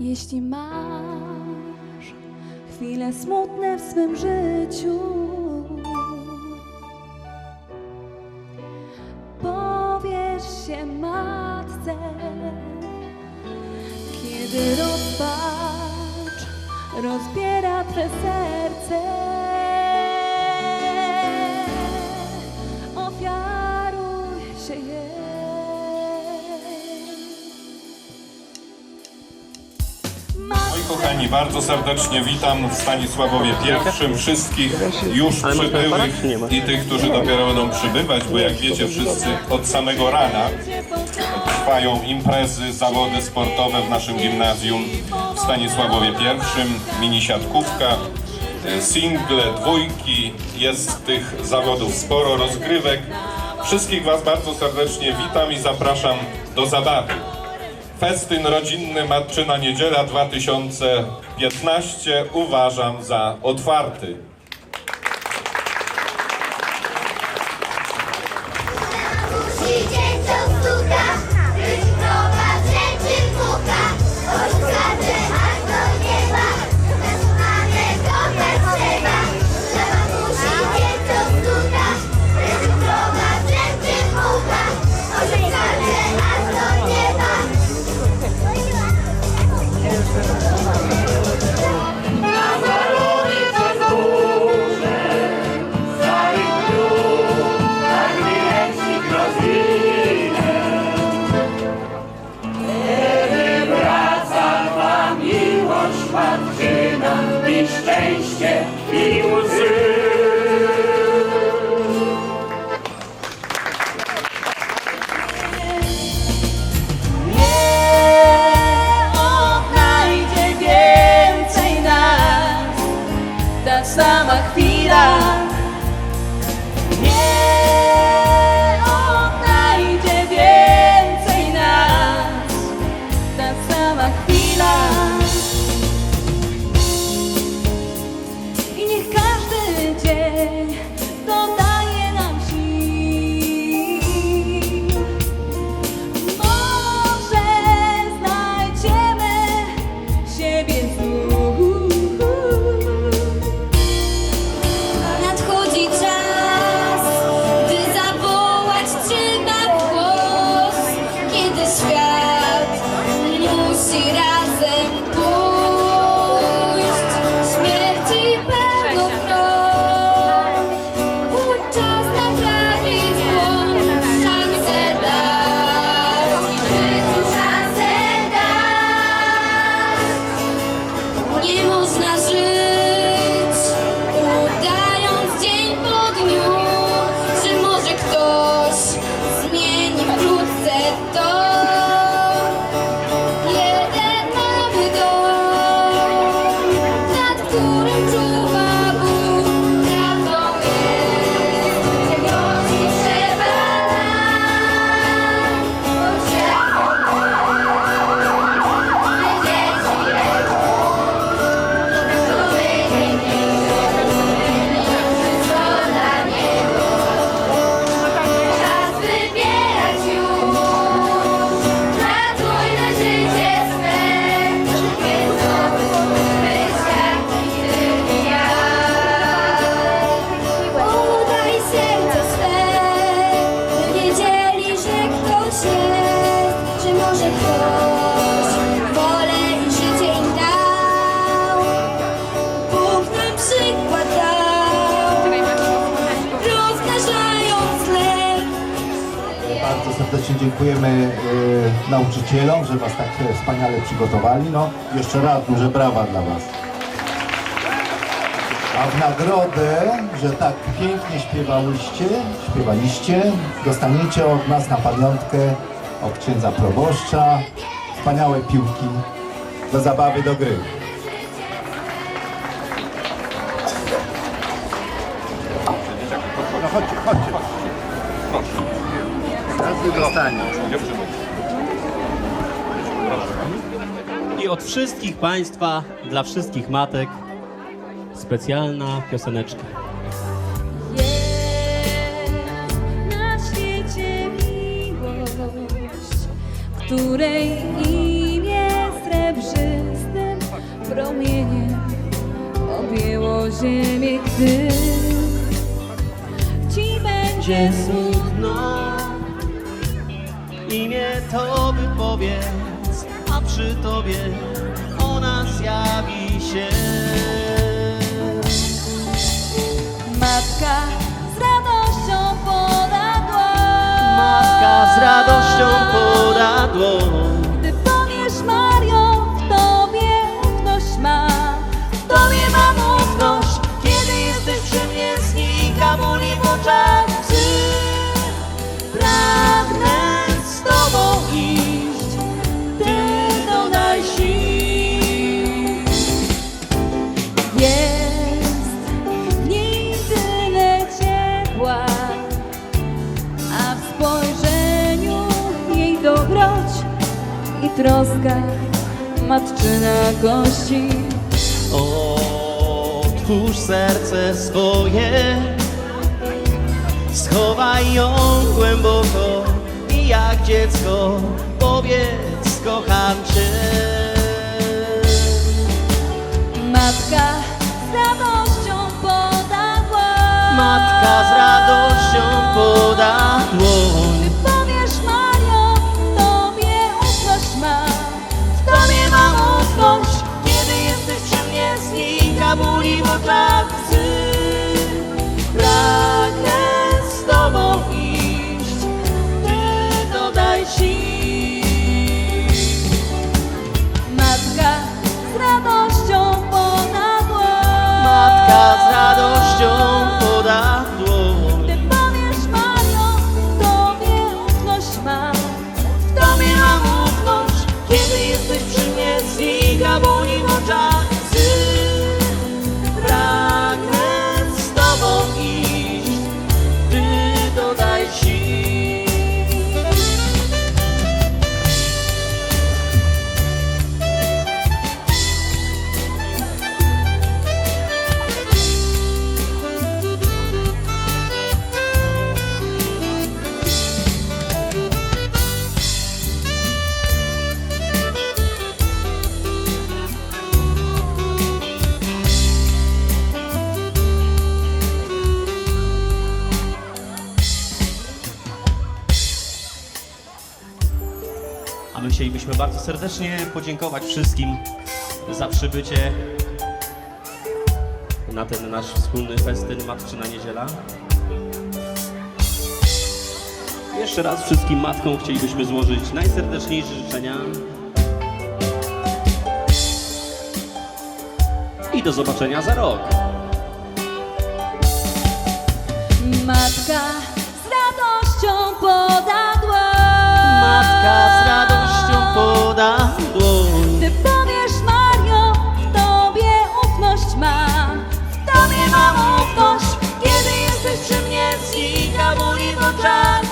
Jeśli masz chwile smutne w swym życiu, powiesz się matce, kiedy rozpacz rozbiera twe serce. Kochani, bardzo serdecznie witam w Stanisławowie pierwszym wszystkich już przybyłych i tych, którzy dopiero będą przybywać, bo jak wiecie wszyscy od samego rana trwają imprezy, zawody sportowe w naszym gimnazjum w Stanisławowie pierwszym, mini siatkówka, y, single, dwójki, jest tych zawodów sporo, rozgrywek. Wszystkich Was bardzo serdecznie witam i zapraszam do zabawy. Festyn rodzinny Matczyna Niedziela 2015 uważam za otwarty. Matczyna i szczęście i łzy. Dziękujemy y, nauczycielom, że Was tak wspaniale przygotowali. No, jeszcze raz duże brawa dla Was. A w nagrodę, że tak pięknie śpiewałyście, śpiewaliście, dostaniecie od nas na pamiątkę od księdza proboszcza wspaniałe piłki do zabawy, do gry. No chodźcie, chodźcie ty. I od wszystkich Państwa, dla wszystkich matek, specjalna pioseneczka. Jest na świecie miłość, której imię srebrzystym promieniem objęło ziemię, gdy ci będzie smutno imię to wypowiedz, a przy Tobie ona zjawi się. Matka z radością podadła. Matka z radością podadła. troska, matczyna kości. Otwórz serce swoje, schowaj ją głęboko i jak dziecko powiedz kocham Cię. siga volando. chcielibyśmy bardzo serdecznie podziękować wszystkim za przybycie na ten nasz wspólny festyn Matczyna Niedziela. Jeszcze raz wszystkim matkom chcielibyśmy złożyć najserdeczniejsze życzenia i do zobaczenia za rok. Matka таборі до ну, час.